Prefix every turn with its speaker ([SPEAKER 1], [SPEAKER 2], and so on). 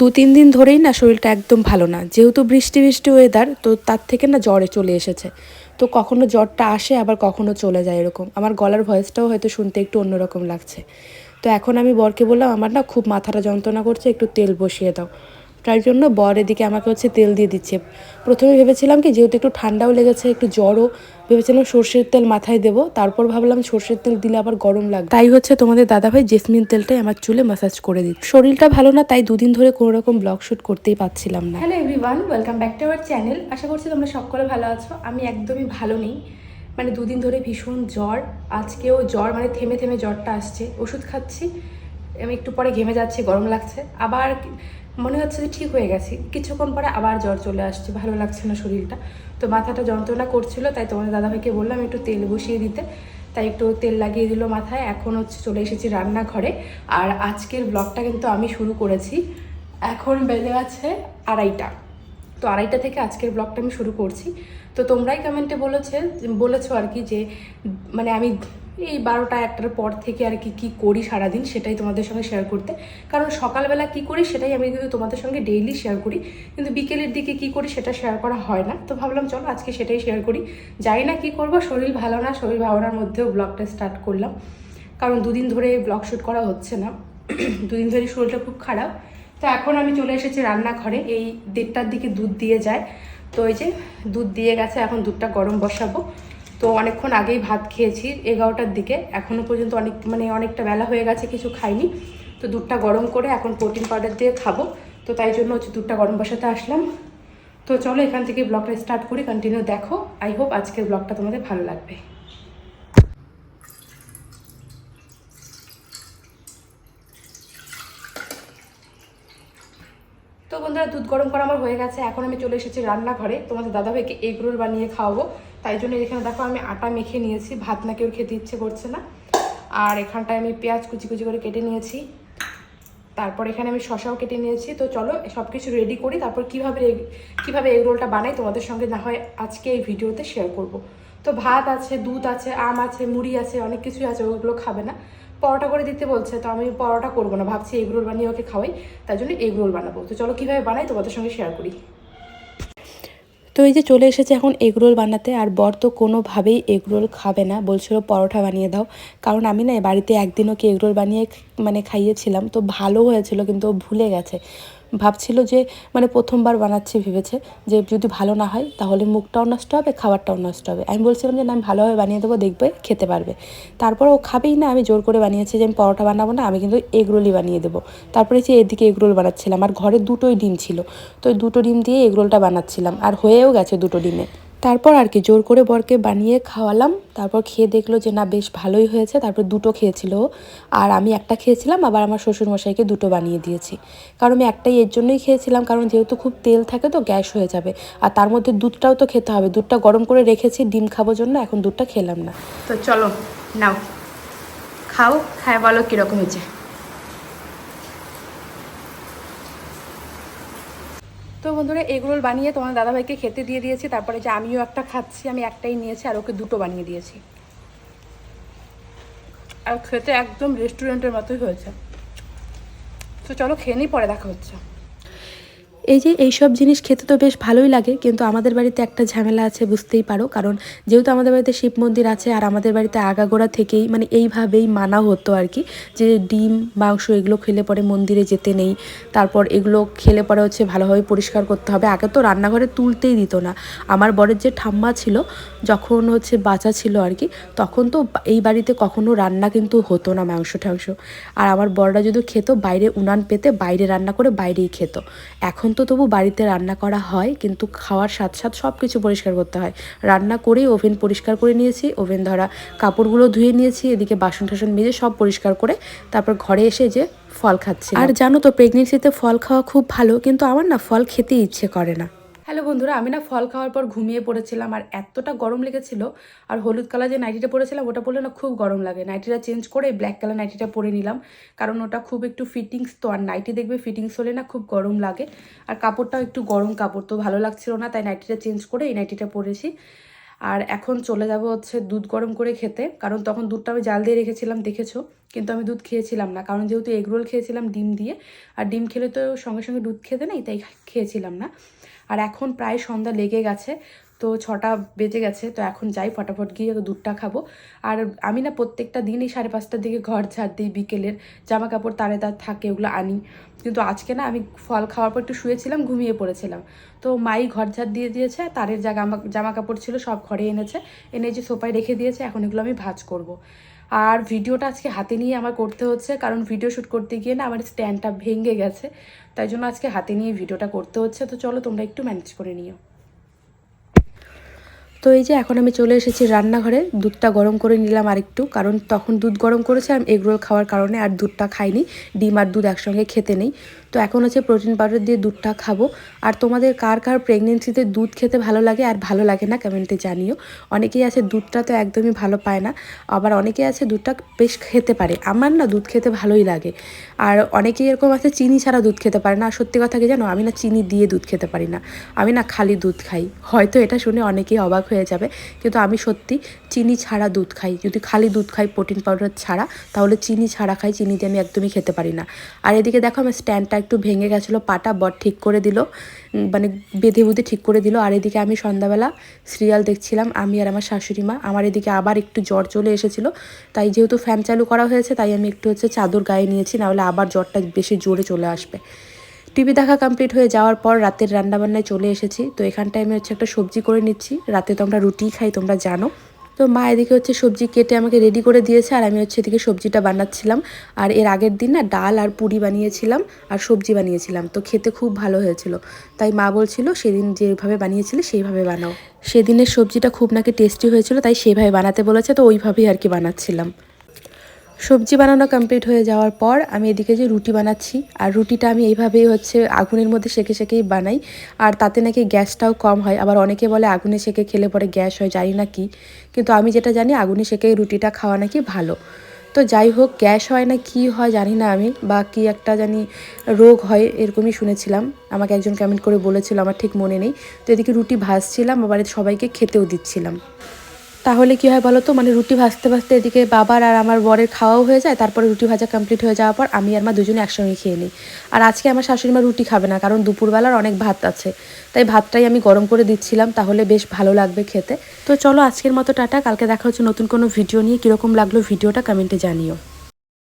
[SPEAKER 1] দু তিন দিন ধরেই না শরীরটা একদম ভালো না। যেহেতু বৃষ্টি বৃষ্টি ওয়েদার তো তার থেকে না জ্বরে চলে এসেছে। তো কখনো জ্বরটা আসে, আবার কখনো চলে যায় এরকম। আমার গলার ভয়েসটাও হয়তো শুনতে একটু অন্যরকম লাগছে। তো এখন আমি বরকে বললাম, আমার না খুব মাথাটা যন্ত্রণা করছে, একটু তেল বসিয়ে দাও। তার জন্য বর এদিকে আমাকে হচ্ছে তেল দিয়ে দিচ্ছে। প্রথমে ভেবেছিলাম কি, যেহেতু একটু ঠান্ডাও লেগেছে, একটু জ্বরও, ভেবেছিলাম সর্ষের তেল মাথায় দেবো। তারপর ভাবলাম সর্ষের তেল দিলে আবার গরম লাগবে। তাই হচ্ছে তোমাদের দাদাভাই জেসমিন তেলটাই আমার চুলে ম্যাসাজ করে দিচ্ছে। শরীরটা ভালো না, তাই দুদিন ধরে কোনো রকম ব্লগ শ্যুট করতেই পাচ্ছিলাম না।
[SPEAKER 2] Hello everyone welcome back to our channel আশা করছি তোমরা সকলে ভালো আছো। আমি একদমই ভালো নেই। মানে দুদিন ধরে ভীষণ জ্বর, আজকেও জ্বর মানে থেমে থেমে জ্বরটা আসছে। ওষুধ খাচ্ছি। আমি একটু পরে ঘেমে যাচ্ছি, গরম লাগছে। আবার মনে হচ্ছে যে ঠিক হয়ে গেছি। কিছুক্ষণ পরে আবার জ্বর চলে আসছে, ভালো লাগছে না শরীরটা। তো মাথাটা যন্ত্রণা করছিল, তাই তোমাদের দাদাভাইকে বললাম একটু তেল বসিয়ে দিতে। তাই একটু তেল লাগিয়ে দিল মাথায়। এখন হচ্ছে চলে এসেছি রান্নাঘরে। আর আজকের ব্লগটা কিন্তু আমি শুরু করেছি। এখন বেজে গেছে আড়াইটা। তো আড়াইটা থেকে আজকের ব্লগটা আমি শুরু করছি। তো তোমরাই কমেন্টে বলেছে, বলেছ আর কি যে মানে আমি এই বারোটা একটার পর থেকে আর কি, কী করি সারাদিন সেটাই তোমাদের সঙ্গে শেয়ার করতে। কারণ সকালবেলা কি করি সেটাই আমি কিন্তু তোমাদের সঙ্গে ডেইলি শেয়ার করি। কিন্তু বিকেলের দিকে কি করি সেটা শেয়ার করা হয় না। তো ভাবলাম চলো আজকে সেটাই শেয়ার করি। যাই না কি করব, শরীর ভালো না, শরীর ভাবনার মধ্যেও ব্লগটা স্টার্ট করলাম। কারণ দুদিন ধরে ব্লগ শ্যুট করা হচ্ছে না। দুদিন ধরে শরীরটা খুব খারাপ। তো এখন আমি চলে এসেছি রান্নাঘরে। এই দেড়টার দিকে দুধ দিয়ে যায়। তো ওই যে দুধ দিয়ে গেছে, এখন দুধটা গরম বসাবো। তো অনেকক্ষণ আগেই ভাত খেয়েছি এগারোটার দিকে। এখনও পর্যন্ত অনেক মানে অনেকটা বেলা হয়ে গেছে, কিছু খাইনি। তো দুধটা গরম করে এখন প্রোটিন পাউডার দিয়ে খাব। তো তাই জন্য হচ্ছে দুধটা গরম বসাতে আসলাম। তো চলো এখান থেকে ব্লগটা স্টার্ট করি কন্টিনিউ দেখো। আই হোপ আজকের ব্লগটা তোমাদের ভালো লাগবে। তো বন্ধুরা, দুধ গরম করা আমার হয়ে গেছে। এখন আমি চলে এসেছি রান্নাঘরে। তোমাদের দাদাভাইকে এগ রোল বানিয়ে খাওয়াবো। তাই জন্য এখানে দেখো আমি আটা মেখে নিয়েছি, ভাত না কেউ খেতে ইচ্ছে করছে না। আর এখানটায় আমি পেঁয়াজ কুচি কুচি করে কেটে নিয়েছি। তারপর এখানে আমি শশাও কেটে নিয়েছি। তো চলো সব কিছু রেডি করি, তারপর কীভাবে কীভাবে এগ রোলটা বানাই তোমাদের সঙ্গে না হয় আজকে এই ভিডিওতে শেয়ার করব। তো ভাত আছে, দুধ আছে, আম আছে, মুড়ি আছে, অনেক কিছুই আছে, ওগুলো খাবে না। পরোটা করে দিতে বলছে, তো আমি পরোটা করব না, ভাবছি এগ রোল বানিয়ে ওকে খাওয়াই তাই জন্য এগ রোল বানাবো। তো চলো কীভাবে বানাই তোমাদের সঙ্গে শেয়ার করি।
[SPEAKER 1] তো এই যে চলে এসেছে এখন এগরোল বানাতে, আর বর তো কোনোভাবেই এগরোল খাবে না। বলছিল, পরোটা বানিয়ে দাও। কারণ আমি না বাড়িতে একদিন ওকে এগরোল বানিয়ে মানে খাইয়েছিলাম, তো ভালো হয়েছিল, কিন্তু ও ভুলে গেছে। ভাবছিল যে মানে প্রথমবার বানাচ্ছি ভেবেছে যে, যদি ভালো না হয় তাহলে মুখটাও নষ্ট হবে, খাবারটাও নষ্ট হবে। আমি বলছিলাম যে, না, আমি ভালোভাবে বানিয়ে দেবো, দেখবে, খেতে পারবে। তারপর ও খাবেই না, আমি জোর করে বানিয়েছি যে, আমি পরোটা বানাবো না, আমি কিন্তু এগরোলই বানিয়ে দেবো। তারপরে যে, এদিকে এগরোল বানাচ্ছিলাম, আর ঘরে দুটোই ডিম ছিল। তো দুটো ডিম দিয়ে এগরোলটা বানাচ্ছিলাম, আর হয়েও গেছে দুটো ডিমে। তারপর আর কি জোর করে বরকে বানিয়ে খাওয়ালাম। তারপর খেয়ে দেখল যে না, বেশ ভালোই হয়েছে। তারপর দুটো খেয়েছিল আর আমি একটা খেয়েছিলাম, আবার আমার শ্বশুরমশাইকে দুটো বানিয়ে দিয়েছি। কারণ আমি একটাই এর জন্যই খেয়েছিলাম, কারণ যেহেতু খুব তেল থাকে তো গ্যাস হয়ে যাবে। আর তার মধ্যে দুধটাও তো খেতে হবে। দুধটা গরম করে রেখেছি, ডিম খাব জন্য, এখন দুধটা খেলাম না।
[SPEAKER 2] তো চলো, নাও। খাও হ্যাঁ বলো কীরকম হয়েছে। তো বন্ধুরা, এগরোল বানিয়ে তোমার দাদাভাইকে খেতে দিয়ে দিয়েছি, তারপরে যে আমিও একটা খাচ্ছি, আমি একটাই নিয়েছি আর ওকে দুটো বানিয়ে দিয়েছি। আর খেতে একদম রেস্টুরেন্টের মতোই হয়েছে। তো চলো খেয়ে নিই, পরে দেখা হচ্ছে।
[SPEAKER 1] এই যে এইসব জিনিস খেতে তো বেশ ভালোই লাগে, কিন্তু আমাদের বাড়িতে একটা ঝামেলা আছে বুঝতেই পারো। কারণ যেহেতু আমাদের বাড়িতে শিব মন্দির আছে আর আমাদের বাড়িতে আগাগোড়া থেকেই মানে এইভাবেই মানা হতো আর কি, যে ডিম, মাংস এগুলো খেলে পরে মন্দিরে যেতে নেই। তারপর এগুলো খেলে পরে হচ্ছে ভালোভাবে পরিষ্কার করতে হবে। আগে তো রান্নাঘরে তুলতেই দিত না। আমার বরের যে ঠাম্মা ছিল, যখন হচ্ছে বাঁচা ছিল আর কি, তখন তো এই বাড়িতে কখনো রান্না কিন্তু হতো না মাংস টাংস আর আমার বড়রা যদি খেত, বাইরে উনান পেতে বাইরে রান্না করে বাইরেই খেত। এখন তো তবু বাড়িতে রান্না করা হয়, কিন্তু খাওয়ার সাথে সাথে সব কিছু পরিষ্কার করতে হয়। রান্না করেই ওভেন পরিষ্কার করে নিয়েছি, ওভেন ধরা কাপড়গুলো ধুয়ে নিয়েছি, এদিকে বাসন টাসন মেজে সব পরিষ্কার করে তারপর ঘরে এসে যে ফল খাচ্ছি আর জানো তো প্রেগনেন্সিতে ফল খাওয়া খুব ভালো, কিন্তু আমার না ফল খেতে ইচ্ছে করে না।
[SPEAKER 2] হ্যালো বন্ধুরা, আমি না ফল খাওয়ার পর ঘুমিয়ে পড়েছিলাম আর এতটা গরম লেগেছিল আর হলুদ কালার যে নাইটিটা পরেছিলাম ওটা পরলে না খুব গরম লাগে। নাইটিটা চেঞ্জ করে ব্ল্যাক কালার নাইটিটা পরে নিলাম কারণ ওটা খুব একটু ফিটিংস তো আর নাইটি দেখবে ফিটিংস হলে না খুব গরম লাগে। আর কাপড়টাও একটু গরম কাপড় তো ভালো লাগছিল না তাই নাইটিটা চেঞ্জ করে এই নাইটিটা পরেছি। আর এখন চলে যাব হচ্ছে দুধ গরম করে খেতে কারণ তখন দুধটা আমি জাল দিয়ে রেখেছিলাম, দেখেছ? কিন্তু আমি দুধ খেয়েছিলাম না কারণ যেহেতু এগরোল খেয়েছিলাম ডিম দিয়ে আর ডিম খেলে তো সঙ্গে সঙ্গে দুধ খেতে নেই তাই খেয়েছিলাম না। আর এখন প্রায় সন্ধ্যা লেগে গেছে, তো ছটা বেজে গেছে, তো এখন যাই ফটাফট গিয়ে দুধটা খাব। আর আমি না প্রত্যেকটা দিনই সাড়ে পাঁচটার দিকে ঘর ঝাড় দিই, বিকেলের জামা কাপড় তারে তার থাকে, ওগুলো আনি। কিন্তু আজকে না আমি ফল খাওয়ার পর একটু শুয়েছিলাম, ঘুমিয়ে পড়েছিলাম। তো মাই ঘর ঝাড় দিয়ে দিয়েছে, তারের যা জামা কাপড় ছিল সব ঘরে এনেছে, এনে যে সোফায় রেখে দিয়েছে, এখন এগুলো আমি ভাজ করব। আর ভিডিওটা আজকে হাতে নিয়ে আমার করতে হচ্ছে, কারণ ভিডিও শ্যুট করতে গিয়ে না আমার স্ট্যান্ডটা ভেঙে গেছে, তাই জন্য আজকে হাতে নিয়ে ভিডিওটা করতে হচ্ছে। তো চলো তোমরা একটু ম্যানেজ করে নিও।
[SPEAKER 1] তো এই যে এখন আমি চলে এসেছি রান্নাঘরে, দুধটা গরম করে নিলাম আরেকটু, কারণ তখন দুধ গরম করেছে করেছিলাম এগরোল খাওয়ার কারণে আর দুধটা খাইনি, ডিম আর দুধ একসঙ্গে খেতে নেই। তো এখন হচ্ছে প্রোটিন পাউডার দিয়ে দুধটা খাব। আর তোমাদের কার কার প্রেগনেন্সিতে দুধ খেতে ভালো লাগে আর ভালো লাগে না কমেন্টে জানিও। অনেকেই আছে দুধটা তো একদমই ভালো পায় না, আবার অনেকেই আছে দুধটা বেশ খেতে পারে। আমার না দুধ খেতে ভালোই লাগে। আর অনেকেই এরকম আছে চিনি ছাড়া দুধ খেতে পারে না। আর সত্যি কথা কি জানো? আমি না চিনি দিয়ে দুধ খেতে পারি না। আমি না খালি দুধ খাই। হয়তো এটা শুনে অনেকেই অবাক হয়ে যাবে, কিন্তু আমি সত্যি চিনি ছাড়া দুধ খাই। যদি খালি দুধ খাই প্রোটিন পাউডার ছাড়া, তাহলে চিনি ছাড়া খাই। চিনি দিয়ে আমি একদমই খেতে পারি না। আর এদিকে দেখো আমার স্ট্যান্ডটা একটু ভেঙে গেছিল, পাটা বট ঠিক করে দিল মানে বেঁধে বুধে ঠিক করে দিল। আর এদিকে আমি সন্ধ্যাবেলা সিরিয়াল দেখছিলাম, আমি আর আমার শাশুড়ি মা। আমার এদিকে আবার একটু জ্বর চলে এসেছিল, তাই যেহেতু ফ্যান চালু করা হয়েছে, তাই আমি একটু হচ্ছে চাদর গায়ে নিয়েছি, নাহলে আবার জ্বরটা বেশি জোরে চলে আসবে। টিভি দেখা কমপ্লিট হয়ে যাওয়ার পর রাতের রান্নাবান্নায় চলে এসেছি। তো এখানটায় আমি হচ্ছে একটা সবজি করে নিচ্ছি। রাতে তো আমরা রুটি খাই, তোমরা জানো। তো মা এদিকে হচ্ছে সবজি কেটে আমাকে রেডি করে দিয়েছে, আর আমি হচ্ছে এদিকে সবজিটা বানাচ্ছিলাম। আর এর আগের দিন না ডাল আর পুরি বানিয়েছিলাম, আর সবজি বানিয়েছিলাম। তো খেতে খুব ভালো হয়েছিল। তাই মা বলছিল, সেদিন যেভাবে বানিয়েছিলে, সেইভাবে বানাও। সেদিনের সবজিটা খুব নাকি টেস্টি হয়েছিল, তাই সেভাবে বানাতে বলেছে, তো ওইভাবেই আর কি বানাচ্ছিলাম। সবজি বানানো কমপ্লিট হয়ে যাওয়ার পর আমি এদিকে যে রুটি বানাচ্ছি, আর রুটিটা আমি এইভাবেই হচ্ছে আগুনের মধ্যে সেকে সেকেই বানাই। আর তাতে নাকি গ্যাসটাও কম হয়। আবার অনেকে বলে আগুনে সেকে খেলে পরে গ্যাস হয়, জানি না কি। কিন্তু আমি যেটা জানি, আগুনে সেকে রুটিটা খাওয়া নাকি ভালো। তো যাই হোক, গ্যাস হয় না, কি হয় জানি না আমি, বা কি একটা জানি রোগ হয় এরকমই শুনেছিলাম। আমাকে একজন কমেন্ট করে বলেছিল, আমার ঠিক মনে নেই। তো এদিকে রুটি ভাজছিলাম, আবার সবাইকে খেতেও দিচ্ছিলাম। তাহলে কি হয় বলো তো? মানে রুটি ভাজতে ভাজতে এদিকে বাবার আর আমার বরের খাওয়াও হয়ে যায়, তারপরে রুটি ভাজা কমপ্লিট হয়ে যাওয়ার পর আমি আর মা দুজনে একসঙ্গে খেয়ে নিই। আর আজকে আমার শাশুড়ি মা রুটি খাবে না, কারণ দুপুরবেলার অনেক ভাত আছে। তাই ভাতটাই আমি গরম করে দিচ্ছিলাম, তাহলে বেশ ভালো লাগবে খেতে। তো চলো আজকের মতো টাটা, কালকে দেখা হচ্ছে নতুন কোনো ভিডিও নিয়ে। কীরকম লাগল ভিডিওটা কমেন্টে জানিও।